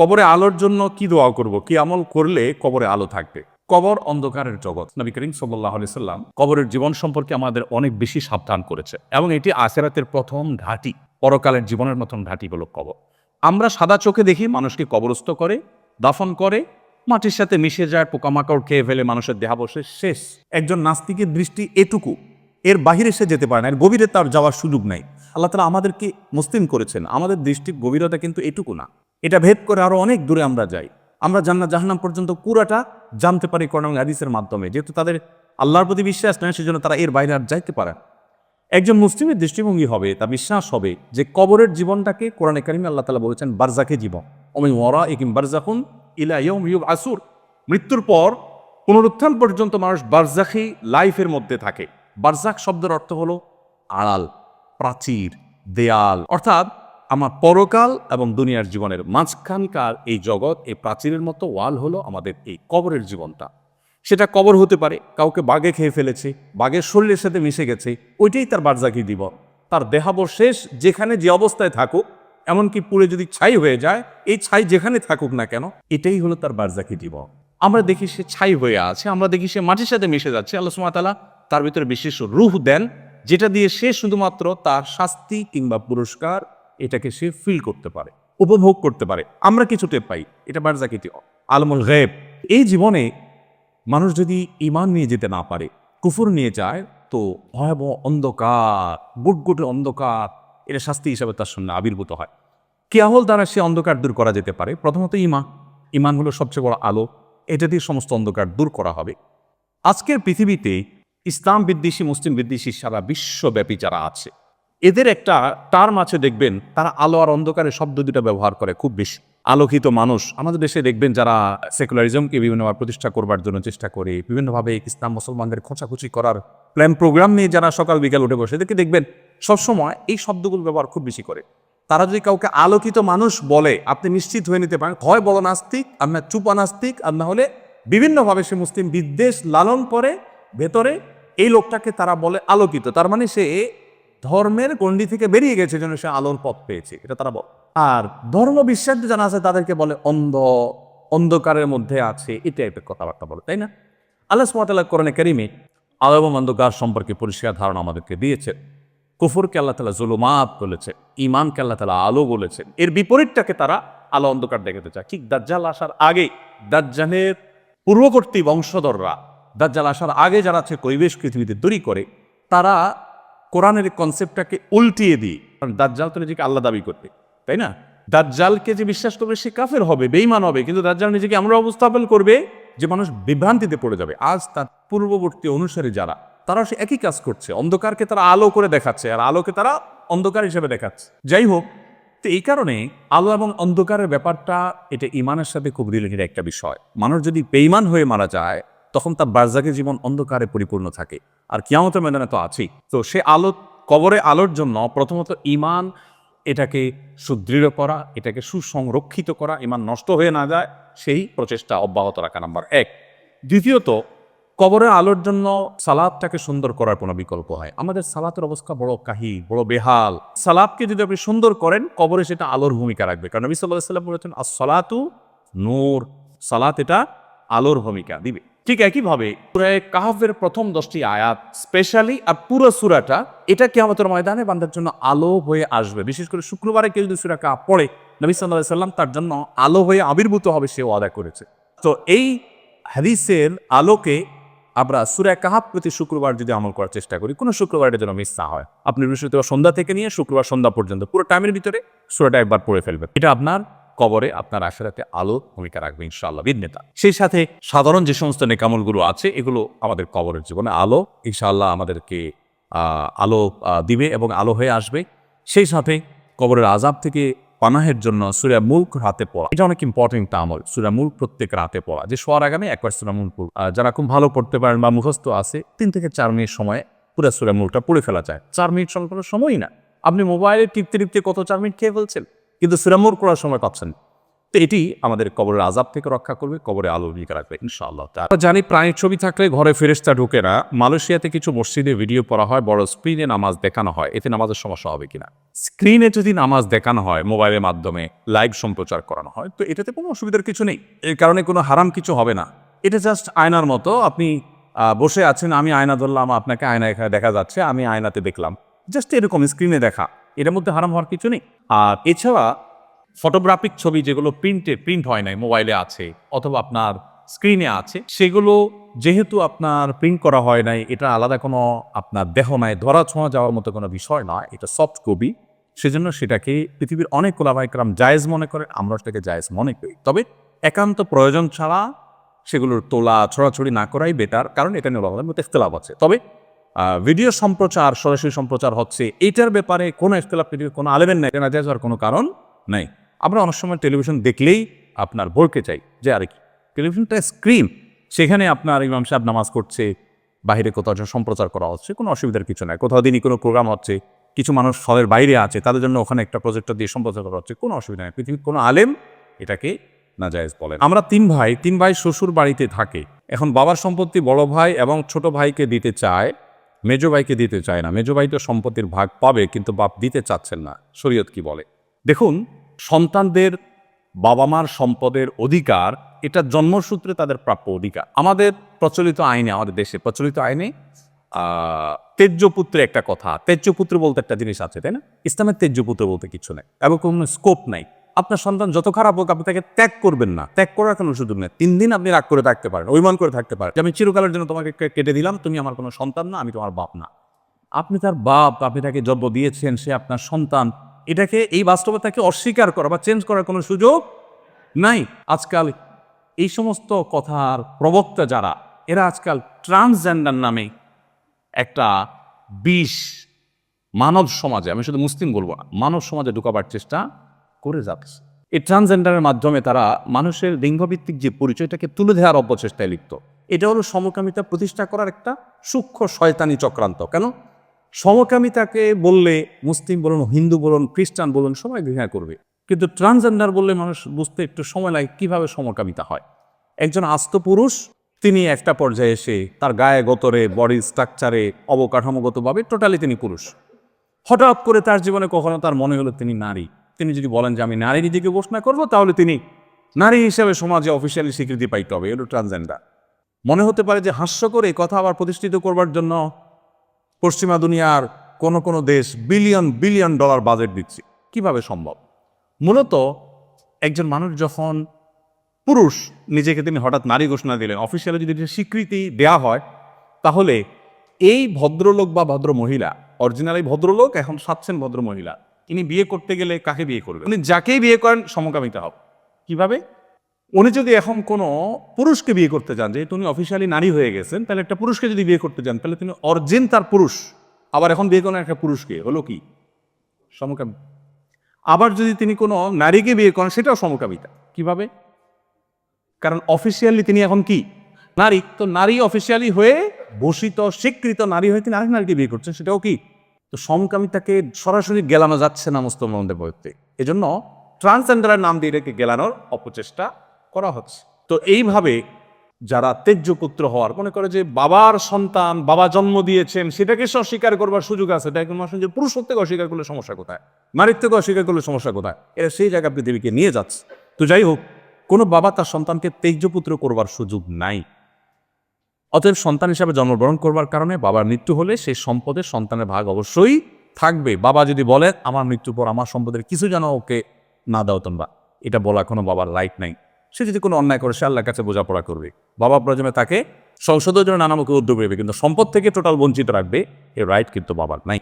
কবরে আলোর জন্য কি দোয়া করব? কি আমল করলে কবরে আলো থাকবে? কবর অন্ধকারের জগৎ। নবী করিম সাল্লাহ সাল্লাম কবরের জীবন সম্পর্কে আমাদের অনেক বেশি সাবধান করেছে এবং এটি আখেরাতের প্রথম ঘাঁটি, পরকালের জীবনের মতন ঘাঁটি হলো কবর। আমরা সাদা চোখে দেখি মানুষকে কবরস্থ করে, দাফন করে, মাটির সাথে মিশে যায়, পোকামাকড় খেয়ে ফেলে, মানুষের দেহাবশেষ শেষ। একজন নাস্তিকের দৃষ্টি এটুকু। এর বাহিরে সে যেতে পারে না, এর গভীরে তার যাওয়ার সুযোগ নাই। আল্লাহ তালা আমাদেরকে মুসলিম করেছেন। আমাদের দৃষ্টির গভীরতা কিন্তু এটুকু না। এটা ভেদ করে আরও অনেক দূরে আমরা যাই। আমরা জান্নাত জাহান্নাম পর্যন্ত পুরাটা জানতে পারি কোরআন হাদিসের মাধ্যমে। যেহেতু তাদের আল্লাহর প্রতি বিশ্বাস নয় সেজন্য তারা এর বাইরে আর যাইতে পারে একজন মুসলিমের দৃষ্টিভঙ্গি হবে, তা বিশ্বাস হবে যে কবরের জীবনটাকে কোরআনে কারিমে আল্লাহ তালা বলেছেন বারজাকে জীবন। অমি ওরা একিম বারজাকুন ইলা ইয়ম ইউব আসুর মৃত্যুর পর পুনরুত্থান পর্যন্ত মানুষ বারজাখি লাইফের মধ্যে থাকে। বারজাক শব্দের অর্থ হলো আড়াল, প্রাচীর, দেয়াল। অর্থাৎ আমার পরকাল এবং দুনিয়ার জীবনের মাঝখানকার এই জগৎ, এই প্রাচীরের মতো ওয়াল হলো আমাদের এই কবরের জীবনটা। সেটা কবর হতে পারে, কাউকে বাগে খেয়ে ফেলেছে বাঘের শরীরের সাথে মিশে গেছে, ওইটাই তার বারজাকি দিব তার দেহাবশেষ যেখানে যে অবস্থায় থাকুক, এমনকি পুড়ে যদি ছাই হয়ে যায়, এই ছাই যেখানে থাকুক না কেন, এটাই হলো তার বারজাকি দিব আমরা দেখি সে ছাই হয়ে আছে, আমরা দেখি সে মাটির সাথে মিশে যাচ্ছে। আল্লাহ সুমাতালা তার ভিতরে বিশেষ রূহ দেন, যেটা দিয়ে সে শুধুমাত্র তার শাস্তি কিংবা পুরস্কার এটাকে সে ফিল করতে পারে, উপভোগ করতে পারে। আমরা কিছু পাই, এটা বারজাকিতি আলমুল গেব এই জীবনে মানুষ যদি ইমান নিয়ে যেতে না পারে, কুফুর নিয়ে যায়, তো ভয়াবহ অন্ধকার বুটগুটে অন্ধকার এটা শাস্তি হিসাবে তার সামনে আবির্ভূত হয়। কেয়াহল দ্বারা সে অন্ধকার দূর করা যেতে পারে? প্রথমত ইমান ইমান হলো সবচেয়ে বড় আলো, এটা দিয়ে সমস্ত অন্ধকার দূর করা হবে। আজকের পৃথিবীতে ইসলাম বিদ্বেষী, মুসলিম বিদ্বেষী সারা বিশ্বব্যাপী যারা আছে এদের একটা টার্ম আছে দেখবেন, তারা আলো আর অন্ধকারের শব্দ দুটা ব্যবহার করে খুব বেশি। আলোকিত মানুষ, আমাদের দেশে দেখবেন যারা সেকুলারিজমকে বিভিন্নভাবে প্রতিষ্ঠা করবার জন্য চেষ্টা করে, বিভিন্নভাবে ইসলাম মুসলমানদের খোঁচাখুচি করার প্ল্যান প্রোগ্রাম নিয়ে যারা সকাল বিকাল উঠে বসে, এদেরকে দেখবেন সবসময় এই শব্দগুলো ব্যবহার খুব বেশি করে। তারা যদি কাউকে আলোকিত মানুষ বলে, আপনি নিশ্চিত হয়ে নিতে পারেন, হয় বড় নাস্তিক আর না চুপা নাস্তিক, আর না হলে বিভিন্নভাবে সে মুসলিম বিদ্বেষ লালন করে ভেতরে, এই লোকটাকে তারা বলে আলোকিত। তার মানে সে ধর্মের গণ্ডি থেকে বেরিয়ে গেছে যেন সে আলোর পথ পেয়েছে। এটা তারা বলে। আর ধর্ম বিশ্বাস জানা আছে, তাদেরকে বলে অন্ধ, অন্ধকারের মধ্যে আছে, এই টাইপের কথাবার্তা বলে, তাই না? আল্লাহ সুমাতাল্লাহ করণে কারিমে আলো এবং অন্ধকার সম্পর্কে পরিষ্কার ধারণা আমাদেরকে দিয়েছে। কুফুরকে আল্লাহ তালা জুলুমাত বলেছে ইমানকে আল্লাহ তালা আলো বলেছেন এর বিপরীতটাকে তারা আলো অন্ধকার দেখাতে চায়। ঠিক দাজ্জাল আসার আগে, দাজ্জালের পূর্ববর্তী বংশধররা, দাজ্জাল আসার আগে যারা আছে পরিবেশ পৃথিবীতে তৈরি করে, তারা কোরআনের কনসেপ্টটাকে উল্টিয়ে দিয়ে কারণ দাজ্জাল তো নিজেকে আল্লাহ দাবি করবে, তাই না? দাজ্জালকে যে বিশ্বাস করবে সে কাফের হবে বেইমান হবে। কিন্তু দাজ্জাল নিজেকে আমরা অবস্থাপন করবে যে মানুষ বিভ্রান্তিতে পড়ে যাবে। আজ তার পূর্ববর্তী অনুসারী যারা তারা সে একই কাজ করছে। অন্ধকারকে তারা আলো করে দেখাচ্ছে আর আলোকে তারা অন্ধকার হিসেবে দেখাচ্ছে। যাই হোক, তো এই কারণে আলো এবং অন্ধকারের ব্যাপারটা, এটা ইমানের সাথে খুব রিলেটেড একটা বিষয়। মানুষ যদি বেইমান হয়ে মারা যায় তখন তার বার্জাকে জীবন অন্ধকারে পরিপূর্ণ থাকে। আর কিয়ামতের ময়দানে তো আছেই। তো সে আলো, কবরে আলোর জন্য প্রথমত ইমান এটাকে সুদৃঢ় করা, এটাকে সুসংরক্ষিত করা ইমান নষ্ট হয়ে না যায়, সেই প্রচেষ্টা অব্যাহত রাখা নাম্বার এক। দ্বিতীয়ত কবরের আলোর জন্য সালাদটাকে সুন্দর করার কোনো বিকল্প হয়। আমাদের সালাতের অবস্থা বড় কাহি বড় বেহাল। সালাদকে যদি আপনি সুন্দর করেন, কবরে সেটা আলোর ভূমিকা রাখবে। কারণ নবী সাল্লাহ সাল্লাম বলেছেন আর সালাতু নূর। সালাত এটা আলোর ভূমিকা দিবে। ঠিক একইভাবে সুরায় কাহাফের প্রথম দশটি আয়াত স্পেশালি আর পুরো সুরাটা, এটা কেমতের ময়দানে বান্ধার জন্য আলো হয়ে আসবে। বিশেষ করে শুক্রবারে কেউ যদি সুরা কাহাফ পড়ে, নবী সাল্লাহ সাল্লাম তার জন্য আলো হয়ে আবির্ভূত হবে সে ওয়াদা করেছে। তো এই হাদিসের আলোকে আমরা সুরা কাহাব প্রতি শুক্রবার যদি আমল করার চেষ্টা করি, কোনো শুক্রবার এটা যেন মিস না হয়। আপনি বৃহস্পতিবার সন্ধ্যা থেকে নিয়ে শুক্রবার সন্ধ্যা পর্যন্ত, পুরো টাইমের ভিতরে সুরাটা একবার পড়ে ফেলবেন। এটা আপনার কবরে আপনার আখেরাতে আলো ভূমিকা রাখবে ইনশাআল্লাহ বিদনেতা সেই সাথে সাধারণ যে সমস্ত নেকামলগুলো আছে, এগুলো আমাদের কবরের জীবনে আলো, ইনশাআল্লাহ আমাদেরকে আলো দিবে এবং আলো হয়ে আসবে। সেই সাথে কবরের আজাব থেকে পানাহের জন্য সুরা মুল্ক রাতে পড়া, এটা অনেক ইম্পর্টেন্ট আমল, সুরা মুল্ক প্রত্যেক রাতে পড়া। যে শোয়ার আগামে একবার সুরা মুল্ক। যারা খুব ভালো পড়তে পারেন বা মুখস্থ আছে, তিন থেকে চার মিনিট সময় পুরো সুরা মুল্কটা পড়ে ফেলা যায়। চার মিনিট সময় কোনো সময়ই না। আপনি মোবাইলে টিপতে টিপতে কত চার মিনিট খেয়ে ফেলছেন? কিন্তু সুরা মুল্ক করার সময় পাচ্ছেন তো এটি আমাদের কবরের আজাব থেকে রক্ষা করবে, কবরে আলো ভূমিকা রাখবে, ইনশাআল্লাহ জানি প্রাণীর ছবি থাকলে ঘরে ফেরেস্তা ঢুকে না। মালয়েশিয়াতে কিছু মসজিদে ভিডিও পড়া হয়, বড় স্ক্রিনে নামাজ দেখানো হয়। এতে নামাজের সমস্যা হবে কিনা? স্ক্রিনে যদি নামাজ দেখানো হয়, মোবাইলের মাধ্যমে লাইভ সম্প্রচার করানো হয়, তো এটাতে কোনো অসুবিধার কিছু নেই। এর কারণে কোনো হারাম কিছু হবে না। এটা জাস্ট আয়নার মতো। আপনি বসে আছেন, আমি আয়না ধরলাম, আপনাকে আয়না এখানে দেখা যাচ্ছে, আমি আয়নাতে দেখলাম। জাস্ট এরকম স্ক্রিনে দেখা। এটার মধ্যে হারাম হওয়ার কিছু নেই। আর এছাড়া ফটোগ্রাফিক ছবি যেগুলো প্রিন্টে প্রিন্ট হয় নাই মোবাইলে আছে, অথবা আপনার স্ক্রিনে আছে, সেগুলো যেহেতু আপনার প্রিন্ট করা হয় নাই, এটা আলাদা কোনো আপনার দেহ নাই, ধরা ছোঁয়া যাওয়ার মতো কোনো বিষয় নয় এটা সফট কপি সেজন্য সেটাকে পৃথিবীর অনেক কোলাবাইকরাম জায়েজ মনে করে আমরা সেটাকে জায়েজ মনে করি। তবে একান্ত প্রয়োজন ছাড়া সেগুলোর তোলা, ছড়াছড়ি না করাই বেটার কারণ এটা নিয়ে আমাদের মধ্যে ইখতলাফ আছে। তবে ভিডিও সম্প্রচার, সরাসরি সম্প্রচার হচ্ছে। এইটার ব্যাপারে কোনো ইখতলাফ কোনো আলেমের নাই। না হওয়ার কোনো কারণ নেই। আমরা অনেক সময় টেলিভিশন দেখলেই আপনার বলকে চাই যে, আর কি? টেলিভিশনটা স্ক্রিন সেখানে আপনার ইমাম সাহেব নামাজ করছে বাইরে কোথাও সম্প্রচার করা হচ্ছে, কোনো অসুবিধার কিছু নাই। কোথাও দিনই কোনো প্রোগ্রাম হচ্ছে, কিছু মানুষ হলের বাইরে আছে, তাদের জন্য ওখানে একটা প্রজেক্টর দিয়ে সম্প্রচার করা হচ্ছে, কোনো অসুবিধা নেই। পৃথিবীর কোনো আলেম এটাকে নাজায়েজ বলেন আমরা তিন ভাই তিন ভাই শ্বশুর বাড়িতে থাকে। এখন বাবার সম্পত্তি বড় ভাই এবং ছোট ভাইকে দিতে চায় মেজো ভাইকে দিতে চায় না। মেজো ভাই তো সম্পত্তির ভাগ পাবে, কিন্তু বাপ দিতে চাচ্ছেন না। শরীয়ত কি বলে? দেখুন, সন্তানদের বাবা মার সম্পদের অধিকার, এটা জন্মসূত্রে তাদের প্রাপ্য অধিকার। আমাদের প্রচলিত আইনে, আমাদের দেশে প্রচলিত আইনে তেজ্যপুত্রে একটা কথা। তেজ্যপুত্র বলতে একটা জিনিস আছে, তাই না? ইসলামের তেজ্যপুত্র বলতে কিছু নেই, এবং কোনো স্কোপ নাই। আপনার সন্তান যত খারাপ হোক, আপনি তাকে ত্যাগ করবেন না। ত্যাগ করার কোনো সুযোগ নেই। তিন দিন আপনি রাগ করে থাকতে পারেন, অভিমান করে থাকতে পারেন আমি চিরকালের জন্য তোমাকে কেটে দিলাম, তুমি আমার কোনো সন্তান না, আমি তোমার বাপ না। আপনি তার বাপ, আপনি তাকে জন্ম দিয়েছেন, সে আপনার সন্তান, এটাকে এই বাস্তবতাকে অস্বীকার করা বা চেঞ্জ করার কোনো সুযোগ নাই। আজকাল এই সমস্ত কথার প্রবক্তা যারা, এরা আজকাল ট্রান্সজেন্ডার নামে একটা বিষ মানব সমাজে, আমি শুধু মুসলিম বলব না, মানব সমাজে ঢুকাবার চেষ্টা করে যাচ্ছে এই ট্রান্সজেন্ডারের মাধ্যমে তারা মানুষের লিঙ্গভিত্তিক যে পরিচয়টাকে তুলে দেওয়ার অপচেষ্টায় লিপ্ত। এটা হলো সমকামিতা প্রতিষ্ঠা করার একটা সূক্ষ্ম শয়তানি চক্রান্ত। কেন? সমকামিতাকে বললে মুসলিম বলুন, হিন্দু বলুন, খ্রিস্টান বলুন, সবাই ঘৃণা করবে। কিন্তু ট্রান্সজেন্ডার বললে মানুষ বুঝতে একটু সময় লাগে কীভাবে সমকামিতা হয়। একজন আস্ত পুরুষ, তিনি একটা পর্যায়ে এসে তার গায়ে গতরে বডি স্ট্রাকচারে অবকাঠামোগতভাবে টোটালি তিনি পুরুষ। হঠাৎ করে তার জীবনে কখনো তার মনে হলো তিনি নারী। তিনি যদি বলেন যে আমি নারী নিজেকে ঘোষণা করব, তাহলে তিনি নারী হিসেবে সমাজে অফিসিয়ালি স্বীকৃতি পাইতে হবে এলো ট্রান্সজেন্ডার মনে হতে পারে যে হাস্য করে এই কথা আবার প্রতিষ্ঠিত করবার জন্য পশ্চিমা দুনিয়ার কোন কোন দেশ বিলিয়ন বিলিয়ন ডলার বাজেট দিচ্ছে। কীভাবে সম্ভব? মূলত একজন মানুষ যখন পুরুষ, নিজেকে তিনি হঠাৎ নারী ঘোষণা দিলেন অফিসিয়ালি যদি স্বীকৃতি দেয়া হয়, তাহলে এই ভদ্রলোক বা ভদ্র মহিলা অরিজিনালি ভদ্রলোক, এখন সাচ্ছেন ভদ্র মহিলা তিনি বিয়ে করতে গেলে কাকে বিয়ে করবেন? উনি যাকেই বিয়ে করেন, সমকামিতা হবে কীভাবে? উনি যদি এখন কোনো পুরুষকে বিয়ে করতে চান যেহেতু উনি অফিসিয়ালি নারী হয়ে গেছেন, তাহলে একটা পুরুষকে যদি বিয়ে করতে চান তাহলে তিনি অরিজিন তার পুরুষ। আবার এখন বিয়ে করেন একটা পুরুষকে, হলো কি? সমকামী আবার যদি তিনি কোনো নারীকে বিয়ে করেন, সেটাও সমকামিতা। কীভাবে? কারণ অফিসিয়ালি তিনি এখন কি? নারী। তো নারী অফিসিয়ালি হয়ে, ভূষিত, স্বীকৃত নারী হয়ে তিনি আরেক নারীকে বিয়ে করছেন, সেটাও কি? তো সমকামিতাকে সরাসরি গেলানো যাচ্ছে না মুসলমানদের বইতে এজন্য ট্রান্সজেন্ডারের নাম দিয়ে এটাকে গেলানোর অপচেষ্টা করা হচ্ছে। তো এইভাবে যারা তেজ্যপুত্র হওয়ার, মনে করে যে বাবার সন্তান, বাবা জন্ম দিয়েছেন, সেটাকে সে অস্বীকার করবার সুযোগ আছে, এটা একজন যে পুরুষত্বকে অস্বীকার করলে সমস্যা কোথায়? নারীত্বকে অস্বীকার করলে সমস্যা কোথায়? এরা সেই জায়গা পৃথিবীকে নিয়ে যাচ্ছে। তো যাই হোক, কোনো বাবা তার সন্তানকে তেজ্যপুত্র করবার সুযোগ নাই। অতএব সন্তান হিসাবে জন্মগ্রহণ করবার কারণে বাবার মৃত্যু হলে সেই সম্পদের সন্তানের ভাগ অবশ্যই থাকবে। বাবা যদি বলে, আমার মৃত্যুর পর আমার সম্পদের কিছু যেন ওকে না দাও তোমরা। এটা বলা কোনো বাবার লাইট নাই। সে যদি কোনো অন্যায় করে, সে আল্লাহর কাছে বোঝাপড়া করবে। বাবা প্রয়োজনে তাকে সংসদের জন্য নানামুখী উদ্যোগ নেবে, কিন্তু সম্পদ থেকে টোটাল বঞ্চিত রাখবে, এ রাইট কিন্তু বাবার নাই।